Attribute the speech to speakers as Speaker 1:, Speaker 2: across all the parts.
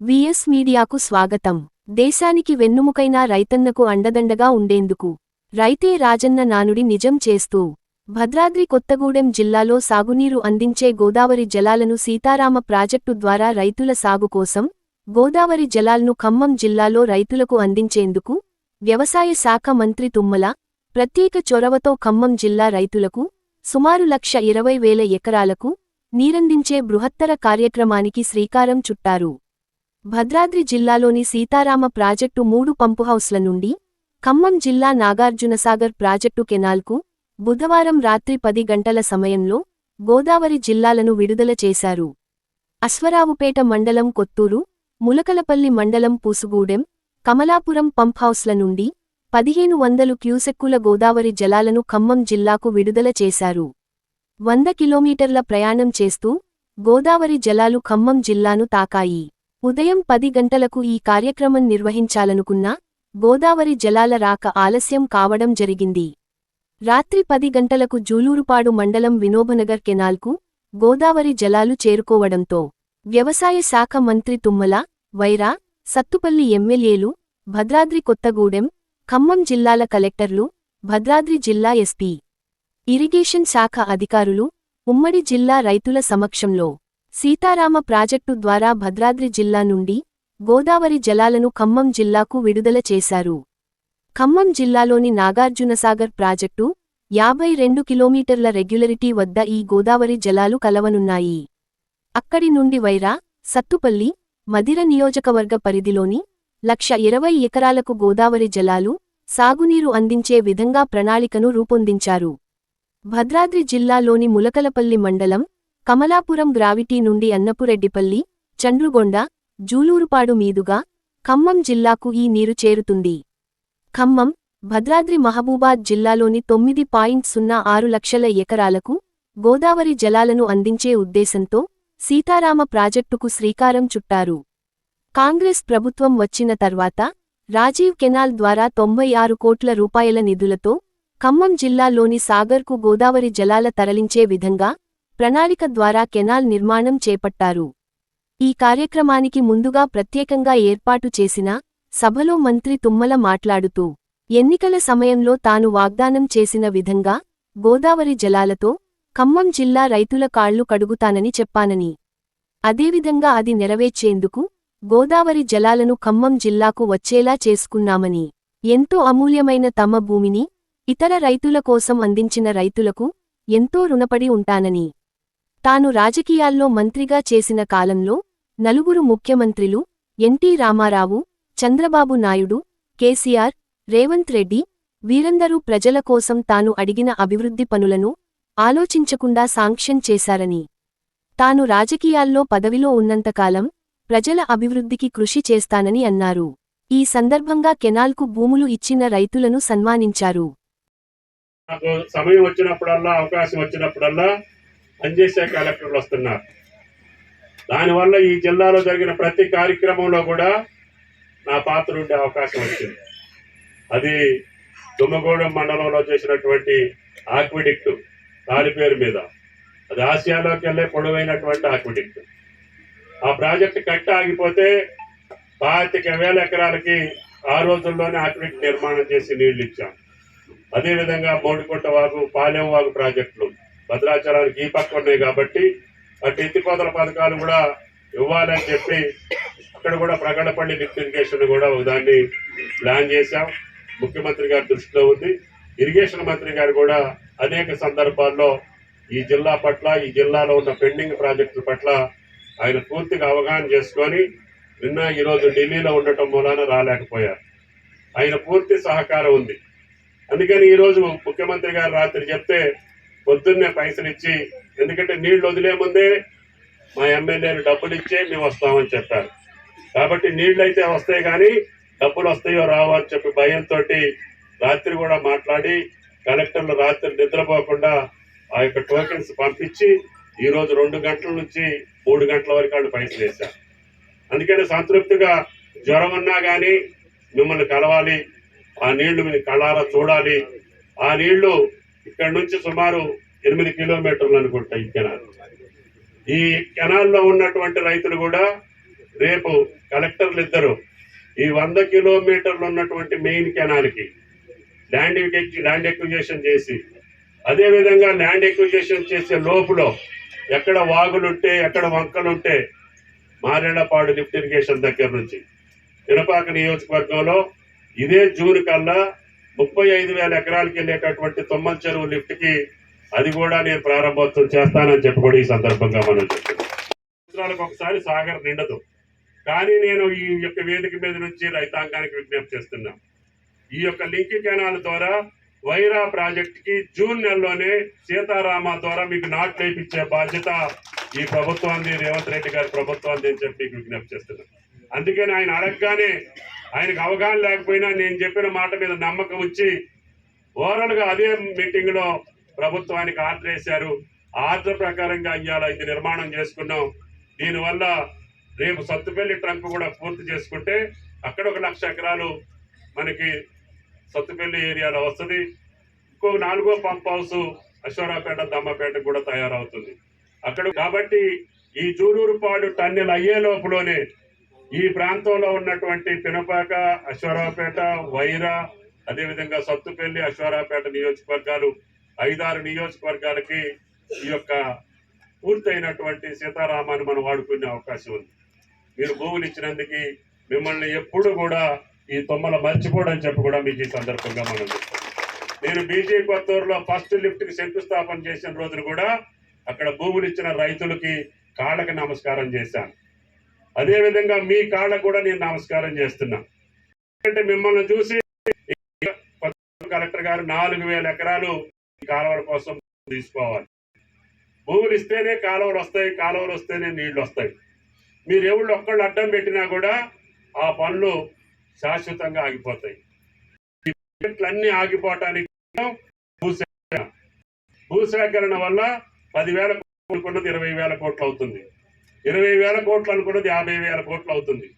Speaker 1: VS మీడియాకు స్వాగతం. దేశానికి వెన్నుముకైన రైతన్నకు అండదండగా ఉండేందుకు రైతే రాజన్న నానుడి నిజం చేస్తూ భద్రాద్రి కొత్తగూడెం జిల్లాలో సాగునీరు అందించే గోదావరి జలాలను సీతారామ ప్రాజెక్టు ద్వారా రైతుల సాగు కోసం గోదావరి జలాలను ఖమ్మం జిల్లాలో రైతులకు అందించేందుకు వ్యవసాయ శాఖ మంత్రి తుమ్మల ప్రత్యేక చొరవతో ఖమ్మం జిల్లా రైతులకు సుమారు లక్ష ఇరవై వేల ఎకరాలకు నీరందించే బృహత్తర కార్యక్రమానికి శ్రీకారం చుట్టారు. భద్రాద్రి జిల్లాలోని సీతారామ ప్రాజెక్టు మూడు పంపుహౌస్ల నుండి ఖమ్మం జిల్లా నాగార్జునసాగర్ ప్రాజెక్టు కెనాల్కు బుధవారం రాత్రి పది గంటల సమయంలో గోదావరి జిల్లాలను విడుదల చేశారు. అశ్వరావుపేట మండలం కొత్తూరు ములకలపల్లి మండలం పూసుగూడెం కమలాపురం పంప్హౌస్ల నుండి పదిహేను వందలు క్యూసెక్కుల గోదావరి జలాలను ఖమ్మం జిల్లాకు విడుదల చేశారు. వంద కిలోమీటర్ల ప్రయాణం చేస్తూ గోదావరి జలాలు ఖమ్మం జిల్లాను తాకాయి. ఉదయం పది గంటలకు ఈ కార్యక్రమం నిర్వహించాలనుకున్నా గోదావరి జలాల రాక ఆలస్యం కావడం జరిగింది. రాత్రి పది గంటలకు జూలూరుపాడు మండలం వినోబనగర్ కెనాల్కు గోదావరి జలాలు చేరుకోవడంతో వ్యవసాయ శాఖ మంత్రి తుమ్మల వైరా సత్తుపల్లి ఎమ్మెల్యేలు భద్రాద్రి కొత్తగూడెం ఖమ్మం జిల్లాల కలెక్టర్లు భద్రాద్రి జిల్లా ఎస్పీ ఇరిగేషన్ శాఖ అధికారులు ఉమ్మడి జిల్లా రైతుల సమక్షంలో సీతారామ ప్రాజెక్టు ద్వారా భద్రాద్రి జిల్లా నుండి గోదావరి జలాలను ఖమ్మం జిల్లాకు విడుదల చేశారు. ఖమ్మం జిల్లాలోని నాగార్జునసాగర్ ప్రాజెక్టు యాభై రెండు కిలోమీటర్ల రెగ్యులరిటీ వద్ద ఈ గోదావరి జలాలు కలవనున్నాయి. అక్కడి నుండి వైరా సత్తుపల్లి మదిర నియోజకవర్గ పరిధిలోని లక్ష ఇరవై ఎకరాలకు గోదావరి జలాలు సాగునీరు అందించే విధంగా ప్రణాళికను రూపొందించారు. భద్రాద్రి జిల్లాలోని ములకలపల్లి మండలం కమలాపురం గ్రావిటీ నుండి అన్నపురెడ్డిపల్లి చండ్రుగొండ జూలూరుపాడు మీదుగా ఖమ్మం జిల్లాకు ఈ నీరు చేరుతుంది. ఖమ్మం భద్రాద్రి మహబూబాద్ జిల్లాలోని తొమ్మిది పాయింట్ సున్నా ఆరు లక్షల ఎకరాలకు గోదావరి జలాలను అందించే ఉద్దేశంతో సీతారామ ప్రాజెక్టుకు శ్రీకారం చుట్టారు. కాంగ్రెస్ ప్రభుత్వం వచ్చిన తర్వాత రాజీవ్ కెనాల్ ద్వారా తొంభై ఆరు కోట్ల రూపాయల నిధులతో ఖమ్మం జిల్లాలోని సాగర్కు గోదావరి జలాల తరలించే విధంగా ప్రణాళిక ద్వారా కెనాల్ నిర్మాణం చేపట్టారు. ఈ కార్యక్రమానికి ముందుగా ప్రత్యేకంగా ఏర్పాటు చేసిన సభలో మంత్రి తుమ్మల మాట్లాడుతూ ఎన్నికల సమయంలో తాను వాగ్దానం చేసిన విధంగా గోదావరి జలాలతో ఖమ్మం జిల్లా రైతుల కాళ్ళు కడుగుతానని చెప్పానని. అదేవిధంగా అది నెరవేర్చేందుకు గోదావరి జలాలను ఖమ్మం జిల్లాకు వచ్చేలా చేసుకున్నామని ఎంతో అమూల్యమైన తమ భూమిని ఇతర రైతుల కోసం అందించిన రైతులకు ఎంతో రుణపడి ఉంటానని. తాను రాజకీయాల్లో మంత్రిగా చేసిన కాలంలో నలుగురు ముఖ్యమంత్రులు ఎన్టీ రామారావు చంద్రబాబు నాయుడు కేసీఆర్ రేవంత్ రెడ్డి వీరందరూ ప్రజల కోసం తాను అడిగిన అభివృద్ధి పనులను ఆలోచించకుండా సాంక్షన్ చేశారని. తాను రాజకీయాల్లో పదవిలో ఉన్నంతకాలం ప్రజల అభివృద్ధికి కృషి చేస్తానని అన్నారు. ఈ సందర్భంగా కెనాల్కు భూములు ఇచ్చిన రైతులను సన్మానించారు.
Speaker 2: సమయం వచ్చినప్పుడల్లా అవకాశం వచ్చినప్పుడల్లా పనిచేసే కలెక్టర్లు వస్తున్నారు. దానివల్ల ఈ జిల్లాలో జరిగిన ప్రతి కార్యక్రమంలో కూడా నా పాత్ర ఉండే అవకాశం వచ్చింది. అది దుమ్మగూడెం మండలంలో చేసినటువంటి ఆక్విడిక్ట్ పేరు మీద. అది ఆసియాలోకి వెళ్ళే పొడవైనటువంటి ఆక్విడిక్ట్. ఆ ప్రాజెక్ట్ కట్ట ఆగిపోతే పాతిక వేల ఎకరాలకి ఆ రోజుల్లోనే ఆక్విడిక్ట్ నిర్మాణం చేసి నీళ్ళు ఇచ్చాం. అదేవిధంగా మోడికొట్ట వాగు పాలెం వాగు ప్రాజెక్టులు. భద్రాచలానికి ఈ పక్క ఉన్నాయి కాబట్టి అటు ఎత్తిపోతల పథకాలు కూడా ఇవ్వాలని చెప్పి అక్కడ కూడా ప్రగడపల్లి లిఫ్ట్ ఇరిగేషన్ కూడా దాన్ని ప్లాన్ చేశాం. ముఖ్యమంత్రి గారి దృష్టిలో ఉంది. ఇరిగేషన్ మంత్రి గారు కూడా అనేక సందర్భాల్లో ఈ జిల్లా పట్ల ఈ జిల్లాలో ఉన్న పెండింగ్ ప్రాజెక్టుల పట్ల ఆయన పూర్తిగా అవగాహన చేసుకొని నిన్న ఈరోజు ఢిల్లీలో ఉండటం మూలాన రాలేకపోయారు. ఆయన పూర్తి సహకారం ఉంది. అందుకని ఈరోజు ముఖ్యమంత్రి గారు రాత్రి చెప్తే పొద్దున్నే పైసలు ఇచ్చి ఎందుకంటే నీళ్ళు వదిలే ముందే మా ఎమ్మెల్యేలు డబ్బులు ఇచ్చే మేము వస్తామని చెప్పారు. కాబట్టి నీళ్ళు అయితే వస్తాయి కానీ డబ్బులు వస్తాయో రావో అని చెప్పి భయంతో రాత్రి కూడా మాట్లాడి కలెక్టర్లు రాత్రి నిద్రపోకుండా ఆ యొక్క టోకెన్స్ పంపించి ఈరోజు రెండు గంటల నుంచి మూడు గంటల వరకు వాళ్ళు పైసలు వేశారు. అందుకని సంతృప్తిగా జ్వరం ఉన్నా కానీ మిమ్మల్ని కలవాలి ఆ నీళ్ళు మీ కళ్ళారా చూడాలి. ఆ నీళ్ళు ఇక్కడ నుంచి సుమారు ఎనిమిది కిలోమీటర్లు అనుకుంటా ఈ కెనాల్. ఈ కెనాల్లో ఉన్నటువంటి రైతులు కూడా రేపు కలెక్టర్లు ఇద్దరు ఈ వంద కిలోమీటర్లు ఉన్నటువంటి మెయిన్ కెనాల్కి ల్యాండ్ ల్యాండ్ ఎక్విజేషన్ చేసి అదేవిధంగా ల్యాండ్ ఎక్విజేషన్ చేసే లోపులో ఎక్కడ వాగులుంటే ఎక్కడ వంకలుంటే మారేళ్ళపాడు లిఫ్ట్ ఇరిగేషన్ దగ్గర నుంచి తినపాక నియోజకవర్గంలో ఇదే జూన్ కల్లా ముప్పై ఐదు వేల ఎకరాలకి వెళ్ళేటటువంటి తుమ్మల చెరువు లిఫ్ట్కి అది కూడా నేను ప్రారంభోత్సవం చేస్తానని చెప్పి కూడా ఈ సందర్భంగా మనం చెప్తున్నాం. ఒకసారి సాగర్ నిండదు. కానీ నేను ఈ యొక్క వేదిక మీద నుంచి రైతాంగానికి విజ్ఞప్తి చేస్తున్నా. ఈ యొక్క లింక్ కెనాల్ ద్వారా వైరా ప్రాజెక్ట్కి జూన్ నెలలోనే సీతారామ ద్వారా మీకు నాట్ వేయించే బాధ్యత ఈ ప్రభుత్వాన్ని రేవంత్ రెడ్డి గారి ప్రభుత్వాన్ని అని చెప్పి మీకు విజ్ఞప్తి చేస్తున్నాను అందుకని ఆయన అడగగానే ఆయనకు అవగాహన లేకపోయినా నేను చెప్పిన మాట మీద నమ్మకం వచ్చి ఓవరాల్గా అదే మీటింగ్లో ప్రభుత్వానికి ఆర్డర్ వేశారు ఆర్డర్ ప్రకారంగా ఇవాళ ఇది నిర్మాణం చేసుకున్నాం. దీనివల్ల రేపు సత్తుపల్లి ట్రంక్ కూడా పూర్తి చేసుకుంటే అక్కడ ఒక లక్ష ఎకరాలు మనకి సత్తుపల్లి ఏరియాలో వస్తుంది. ఇంకో నాలుగో పంప్ హౌస్ అశ్వరాపేట దమ్మపేట కూడా తయారవుతుంది. అక్కడ కాబట్టి ఈ జూలూరుపాడు టన్నెలు అయ్యే లోపలనే ఈ ప్రాంతంలో ఉన్నటువంటి పినపాక అశ్వరావుపేట వైరా అదేవిధంగా సత్తుపల్లి అశ్వరావుపేట నియోజకవర్గాలు ఐదారు నియోజకవర్గాలకి ఈ యొక్క పూర్తయినటువంటి సీతారామాన్ని మనం వాడుకునే అవకాశం ఉంది. మీరు భూములు ఇచ్చినందుకు మిమ్మల్ని ఎప్పుడు కూడా ఈ తొమ్మల మర్చిపోడని చెప్పి కూడా మీకు ఈ సందర్భంగా మనం చెప్తాం. నేను బీజే కొత్తూరులో ఫస్ట్ లిఫ్ట్కి శంకుస్థాపన చేసిన రోజున కూడా అక్కడ భూములు ఇచ్చిన రైతులకి కాళ్ళకి నమస్కారం చేశాను. అదేవిధంగా మీ కాళ్ళకు కూడా నేను నమస్కారం చేస్తున్నా. ఎందుకంటే మిమ్మల్ని చూసి కలెక్టర్ గారు నాలుగు వేల ఎకరాలు కాలువల కోసం తీసుకోవాలి. భూములు ఇస్తేనే కాలువలు వస్తాయి కాలువలు వస్తేనే నీళ్ళు వస్తాయి. మీరు ఎవళ్ళు ఒక్కళ్ళు అడ్డం పెట్టినా కూడా ఆ పనులు శాశ్వతంగా ఆగిపోతాయి. అన్ని ఆగిపోవటానికి భూసేకరణ. భూసేకరణ వల్ల పదివేల కోట్లకున్నది ఇరవై వేల కోట్లు అవుతుంది. ఇరవై వేల కోట్లు అనుకున్నది యాభై వేల కోట్లు అవుతుంది.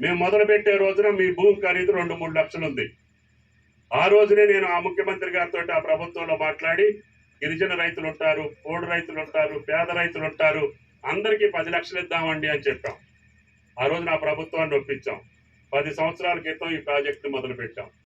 Speaker 2: మేము మొదలుపెట్టే రోజున మీ భూమి ఖరీదు రెండు మూడు లక్షలు ఉంది ఆ రోజునే నేను ఆ ముఖ్యమంత్రి గారితో ఆ ప్రభుత్వంలో మాట్లాడి గిరిజన రైతులు ఉంటారు పోడు రైతులు ఉంటారు పేద రైతులు ఉంటారు అందరికీ పది లక్షలు ఇద్దామండి అని చెప్పాం. ఆ రోజు నా ప్రభుత్వాన్ని ఒప్పించాం. పది సంవత్సరాల క్రితం ఈ ప్రాజెక్టు మొదలుపెట్టాం.